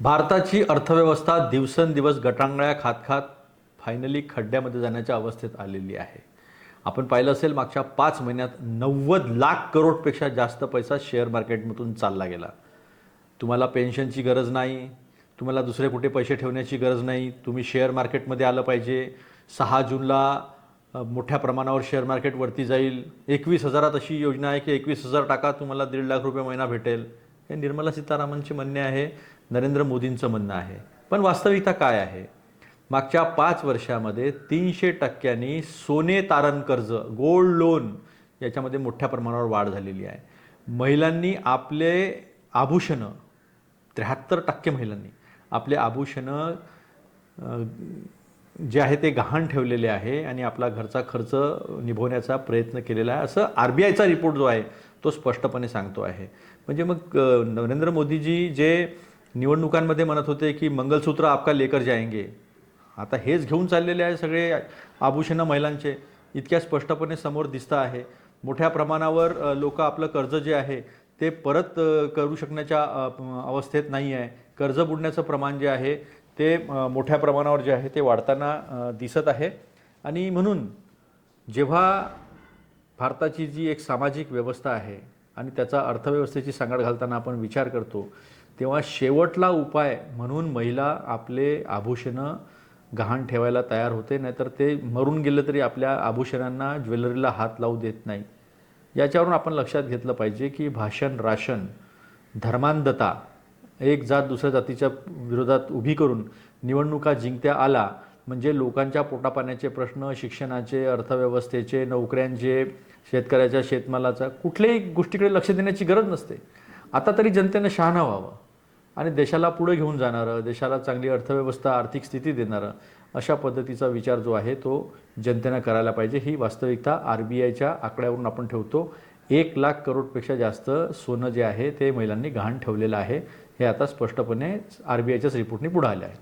भारताची अर्थव्यवस्था दिवसेंदिवस गटांगळ्या खात खात फायनली खड्ड्यामध्ये जाण्याच्या अवस्थेत आलेली आहे. आपण पाहिलं असेल मागच्या पाच महिन्यात नव्वद लाख करोडपेक्षा जास्त पैसा शेअर मार्केटमधून चालला गेला. तुम्हाला पेन्शनची गरज नाही तुम्हाला दुसरे कुठे पैसे ठेवण्याची गरज नाही तुम्ही शेअर मार्केटमध्ये आलं पाहिजे. सहा जूनला मोठ्या प्रमाणावर शेअर मार्केट वरती जाईल. एकवीस हजारात अशी योजना आहे की एकवीस हजार टाका तुम्हाला दीड लाख रुपये महिना भेटेल. हे निर्मला सीतारामनचे म्हणणे आहे नरेंद्र मोदींचं म्हणणं आहे. पण वास्तविकता काय आहे? मागच्या पाच वर्षामध्ये तीनशे टक्क्यांनी सोने तारण कर्ज गोल्ड लोन याच्यामध्ये मोठ्या प्रमाणावर वाढ झालेली आहे. महिलांनी आपले आभूषणं त्र्याहत्तर टक्के महिलांनी आपले आभूषणं जे आहे ते गहाण ठेवलेले आहे आणि आपला घरचा खर्च निभवण्याचा प्रयत्न केलेला आहे. असं आर बी आयचा रिपोर्ट जो आहे तो स्पष्टपणे सांगतो आहे. म्हणजे मग नरेंद्र मोदीजी जे निवडणुकांमध्ये म्हणत होते की मंगलसूत्र आपका लेकर जायंगे. आता हेच घेऊन चाललेले आहे सगळे आभूषणं महिलांचे. इतक्या स्पष्टपणे समोर दिसतं आहे. मोठ्या प्रमाणावर लोक आपलं कर्ज जे आहे ते परत करू शकण्याच्या अवस्थेत नाही आहे. कर्ज बुडण्याचं प्रमाण जे आहे ते मोठ्या प्रमाणावर जे आहे ते वाढताना दिसत आहे. आणि म्हणून जेव्हा भारताची जी एक सामाजिक व्यवस्था आहे आणि त्याचा अर्थव्यवस्थेची सांगड घालताना आपण विचार करतो तेव्हा शेवटला उपाय म्हणून महिला आपले आभूषणं गहाण ठेवायला तयार होते नाहीतर ते मरून गेलं तरी आपल्या आभूषणांना ज्वेलरीला हात लावू देत नाही. याच्यावरून आपण लक्षात घेतलं पाहिजे की भाषण राशन धर्मांधता एक जात दुसऱ्या जातीच्या विरोधात उभी करून निवडणुका जिंकत्या आला म्हणजे लोकांच्या पोटापाण्याचे प्रश्न शिक्षणाचे अर्थव्यवस्थेचे नोकऱ्यांचे शेतकऱ्याच्या शेतमालाचा कुठल्याही गोष्टीकडे लक्ष देण्याची गरज नसते. आता तरी जनतेनं शहाणा व्हावं आणि देशाला पुढे घेऊन जाणारं देशाला चांगली अर्थव्यवस्था आर्थिक स्थिती देणारं अशा पद्धतीचा विचार जो आहे तो जनतेनं करायला पाहिजे. ही वास्तविकता आर बी आयच्या आकड्यावरून आपण ठेवतो. एक लाख करोडपेक्षा जास्त सोनं जे आहे ते महिलांनी गहाण ठेवलेलं आहे. हे आता स्पष्टपणे आर बी आयच्याच रिपोर्टने पुढे आलं आहे.